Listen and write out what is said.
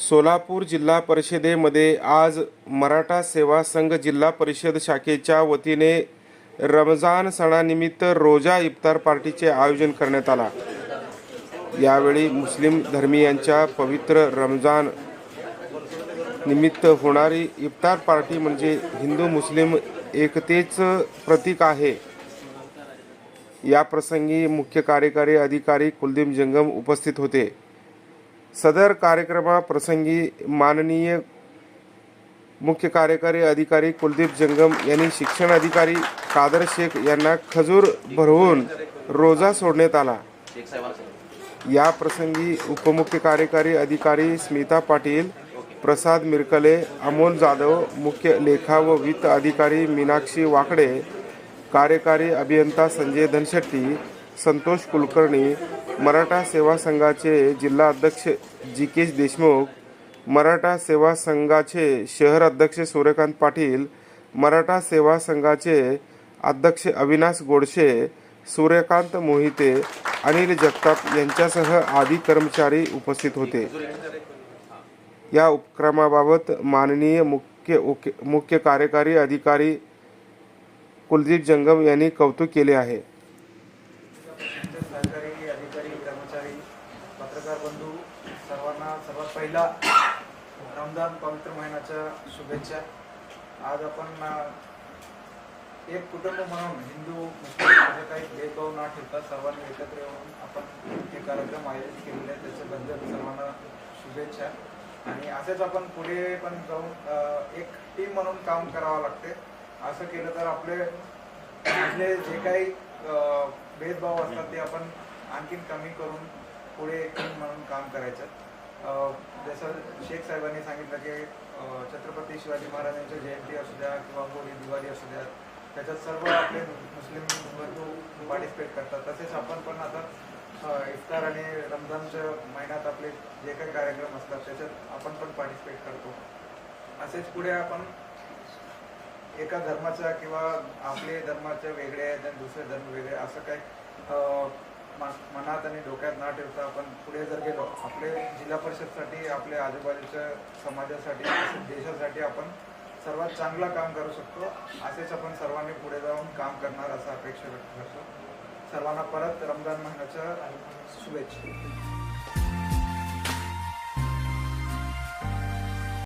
सोलापूर जिल्हा परिषदेमध्ये आज मराठा सेवा संघ जिल्हा परिषद शाखेच्या वतीने रमजान सणानिमित्त रोजा इफ्तार पार्टीचे आयोजन करण्यात आला. यावेळी मुस्लिम धर्मीयांच्या पवित्र रमजान निमित्त होणारी इफ्तार पार्टी म्हणजे हिंदू मुस्लिम एकतेचं प्रतीक आहे. या प्रसंगी मुख्य कार्यकारी अधिकारी कुलदीप जंगम उपस्थित होते. सदर कार्यक्रमाप्रसंगी माननीय मुख्य कार्यकारी अधिकारी कुलदीप जंगम यांनी शिक्षण अधिकारी कादर शेख यांना खजूर भरवून रोजा सोडण्यात आला. या प्रसंगी उपमुख्य कार्यकारी अधिकारी स्मिता पाटील प्रसाद मिरकले अमोल जाधव मुख्य लेखा व वित्त अधिकारी मीनाक्षी वाकडे कार्यकारी अभियंता संजय धनशेट्टी संतोष कुलकर्णी मराठा सेवा संघाचे जिल्हा अध्यक्ष जिकेश देशमुख मराठा सेवा संघाचे शहर अध्यक्ष सूर्यकांत पाटील मराठा सेवा संघाचे अध्यक्ष अविनाश गोडशे सूर्यकांत मोहिते अनिल जगताप यांच्यासह आदी कर्मचारी उपस्थित होते. या उपक्रमाबाबत माननीय मुख्य उके- मुख्य कार्यकारी अधिकारी कुलदीप जंगम यांनी कौतुक केले आहे. सरकारी अधिकारी कर्मचारी पत्रकार बंधू सर्वांना सर्वात पहिला रमजान पवित्र महिन्याच्या शुभेच्छा. आज आपण एक कुटुंब म्हणून हिंदू मुस्लिम असे काही भेदभाव न ठेवता सर्वांनी एकत्र येऊन आपण हे कार्यक्रम आयोजित केलेले आहेत. त्याच्याबद्दल सर्वांना शुभेच्छा. आणि असेच आपण पुढे पण जाऊन एक टीम म्हणून काम करावं लागते. असं केलं तर आपले आपले जे काही भेदभाव असतात ते आपण आणखीन कमी करून पुढे एक म्हणून काम करायचं. जसं शेख साहेबांनी सांगितलं की छत्रपती शिवाजी महाराजांच्या जयंती असू द्या किंवा होळी दिवाळी असू द्या त्याच्यात सर्व आपले मुस्लिम बंधू पार्टिसिपेट करतात. तसेच आपण पण आता इफ्तार आणि रमजानच्या महिन्यात आपले जे काही कार्यक्रम असतात त्याच्यात आपण पण पार्टिसिपेट करतो. असेच पुढे आपण एका धर्माचा किंवा आपले धर्माचे वेगळे आहेत आणि दुसरे धर्म वेगळे असं काही मनात आणि डोक्यात न ठेवता आपण पुढे जर गेलो आपले जिल्हा परिषदसाठी आपल्या आजूबाजूच्या समाजासाठी देशासाठी आपण सर्वात चांगलं काम करू शकतो असेच आपण सर्वांनी पुढे जाऊन काम करणार असं अपेक्षा व्यक्त करतो. सर्वांना परत रमजान महिन्याच्या शुभेच्छा.